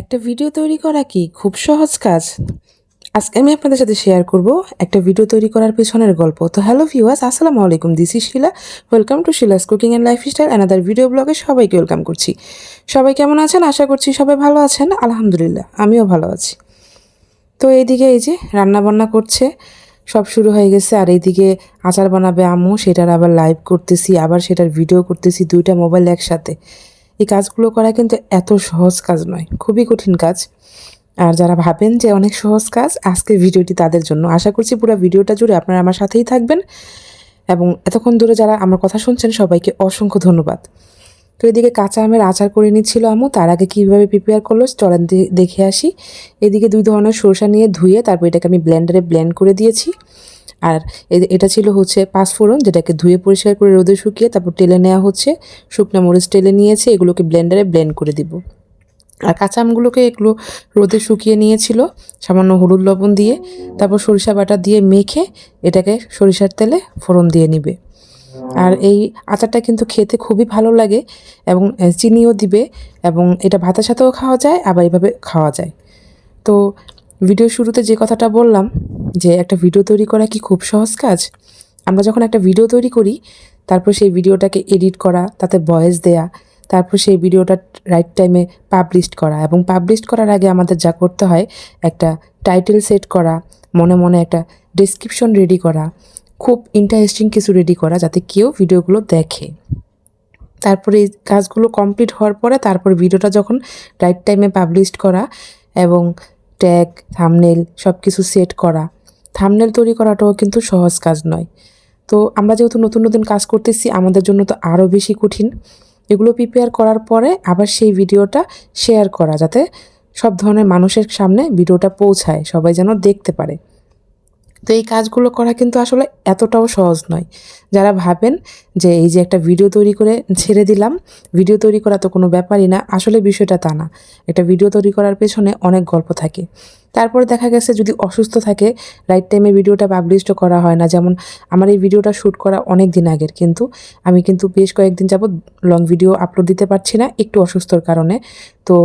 একটা ভিডিও তৈরি করা কি খুব সহজ কাজ? আজকে আমি আপনাদের সাথে শেয়ার করব একটা ভিডিও তৈরি করার পেছনের গল্প। তো হ্যালো ভিউয়ার্স আসসালামু আলাইকুম this is Sheela welcome to Sheela's cooking and lifestyle another video ব্লগে সবাইকে ওয়েলকাম করছি। সবাই কেমন আছেন? আশা করছি সবাই ভালো আছেন। আলহামদুলিল্লাহ, আমিও ভালো আছি। তো এইদিকে এই যে রান্না বান্না করছে, সব শুরু হয়ে গেছে। আর এইদিকে আচার বানাবে আম্মু, সেটার আবার লাইভ করতেছি, আবার সেটার ভিডিও করতেছি, দুইটা মোবাইল একসাথে। এই কাজগুলো করা কিন্তু এত সহজ কাজ নয়, খুবই কঠিন কাজ। আর যারা ভাবেন যে অনেক সহজ কাজ আজকের ভিডিওটি তাদের জন্য। আশা করছি পুরো ভিডিওটা জুড়ে আপনারা আমার সাথেই থাকবেন। এবং এতক্ষণ ধরে যারা আমার কথা শুনছেন, সবাইকে অসংখ্য ধন্যবাদ। তো এদিকে কাঁচা আমের আচার করে নিচ্ছিল আমু তার আগে কীভাবে প্রিপেয়ার করল চলেন দেখে আসি। এদিকে দুই ধরনের সরষা নিয়ে ধুয়ে তারপর এটাকে আমি ব্লেন্ডারে ব্লেন্ড করে দিয়েছি। আর এটা ছিল হচ্ছে পাঁচফোড়ন যেটাকে ধুয়ে পরিষ্কার করে রোদে শুকিয়ে তারপর টেলে নেওয়া হচ্ছে। শুকনো মরিচ টেলে নিয়েছে, এগুলোকে ব্লেন্ডারে ব্লেন্ড করে দিব। আর কাঁচা আমগুলোকে এগুলো রোদে শুকিয়ে নিয়েছিল, সামান্য হলুদ লবণ দিয়ে। তারপর সরিষা বাটা দিয়ে মেখে এটাকে সরিষার তেলে ফোড়ন দিয়ে নিবে। আর এই আচারটা কিন্তু খেতে খুবই ভালো লাগে এবং চিনিও দিবে এবং এটা ভাতের সাথেও খাওয়া যায়, আবার এভাবে খাওয়া যায়। তো ভিডিও শুরুতে যে কথাটা বললাম যে একটা ভিডিও তৈরি করা কি খুব সহজ কাজ? আমরা যখন একটা ভিডিও তৈরি করি, তারপর সেই ভিডিওটাকে এডিট করা, তাতে ভয়েস দেয়া, তারপর সেই ভিডিওটা রাইট টাইমে পাবলিশ করা এবং পাবলিশ করার আগে আমাদের যা করতে হয়, একটা টাইটেল সেট করা, মনে মনে একটা ডেসক্রিপশন রেডি করা, খুব ইন্টারেস্টিং কিছু রেডি করা যাতে কেউ ভিডিওগুলো দেখে। তারপরে এই কাজগুলো কমপ্লিট হওয়ার পরে তারপর ভিডিওটা যখন রাইট টাইমে পাবলিশ করা এবং ট্যাগ থামনেল সব কিছু সেট করা থামনেল তৈরি করাটাও কিন্তু সহজ কাজ নয়। তো আমরা যেহেতু নতুন নতুন কাজ করতেছি, আমাদের জন্য তো আরও বেশি কঠিন। এগুলো প্রিপেয়ার করার পরে আবার সেই ভিডিওটা শেয়ার করা, যাতে সব ধরনের মানুষের সামনে ভিডিওটা পৌঁছায়, সবাই যেন দেখতে পারে। তো এই কাজগুলো করা কিন্তু আসলে এতটাও সহজ নয়। যারা ভাবেন যে এই যে একটা ভিডিও তৈরি করে ছেড়ে দিলাম ভিডিও তৈরি করা তো কোনো ব্যাপারই না, আসলে বিষয়টা তা না। একটা ভিডিও তৈরি করার পেছনে অনেক গল্প থাকে। তারপরে দেখা গেছে যদি অসুস্থ থাকে রাইট টাইমে ভিডিওটা পাবলিশও করা হয় না। যেমন আমার এই ভিডিওটা শ্যুট করা অনেক দিন আগের, কিন্তু আমি কিন্তু বেশ কয়েকদিন যাবত লং ভিডিও আপলোড দিতে পারছি না, একটু অসুস্থর কারণে। তো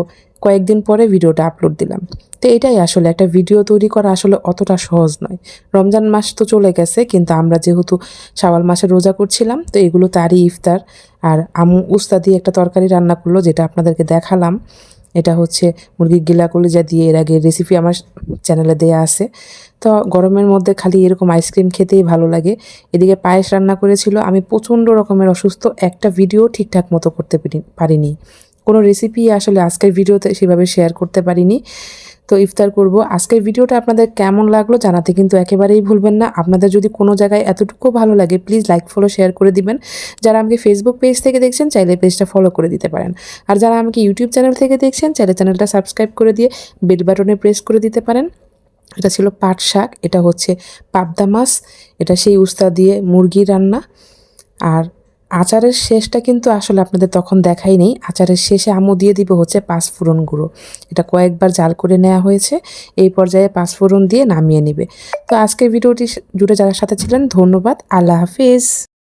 কয়েকদিন পরে ভিডিওটা আপলোড দিলাম। তো এটাই আসলে একটা ভিডিও তৈরি করা আসলে অতটা সহজ নয়। রমজান মাস তো চলে গেছে, কিন্তু আমরা যেহেতু শাওয়াল মাসে রোজা করছিলাম, তো এগুলো তারই ইফতার। আর আমু উস্তা দিয়ে একটা তরকারি রান্না করল, যেটা আপনাদেরকে দেখালাম। এটা হচ্ছে মুরগির গিলা কলিজা দিয়ে এর আগে রেসিপি আমার চ্যানেলে দেয়া আছে। তো গরমের মধ্যে খালি এরকম আইসক্রিম খেতেই ভালো লাগে। এদিকে পায়েস রান্না করেছিল, আমি প্রচণ্ড রকমের অসুস্থ, একটা ভিডিও ঠিকঠাক মতো করতে পারিনি। কোনো রেসিপি আসলে আজকের ভিডিওতে সেভাবে শেয়ার করতে পারিনি। তো ইফতার করব। আজকের ভিডিওটা আপনাদের কেমন লাগল জানাতে কিন্তু একেবারেই ভুলবেন না। আপনাদের যদি কোনো জায়গায় এতটুকু ভালো লাগে প্লিজ লাইক ফলো শেয়ার করে দিবেন। যারা আমাকে ফেসবুক পেজ থেকে দেখছেন, চাইলে পেজটা ফলো করে দিতে পারেন। আর যারা আমাকে ইউটিউব চ্যানেল থেকে দেখছেন, চাইলে চ্যানেলটা সাবস্ক্রাইব করে দিয়ে বেল বাটনে প্রেস করে দিতে পারেন। এটা ছিল পাট শাক, এটা হচ্ছে পাবদা মাছ, এটা সেই উস্তা দিয়ে মুরগি রান্না। আর আচারের শেষটা কিন্তু আসলে আপনাদের তখন দেখাই নেই। আচারের শেষে আমও দিয়ে দিব হচ্ছে পাঁচফোড়ন গুঁড়ো। এটা কয়েকবার জাল করে নেওয়া হয়েছে। এই পর্যায়ে পাঁচফোড়ন দিয়ে নামিয়ে নেবে। তো আজকের ভিডিওটি জুড়ে যারা সাথে ছিলেন, ধন্যবাদ। আল্লাহ হাফিজ।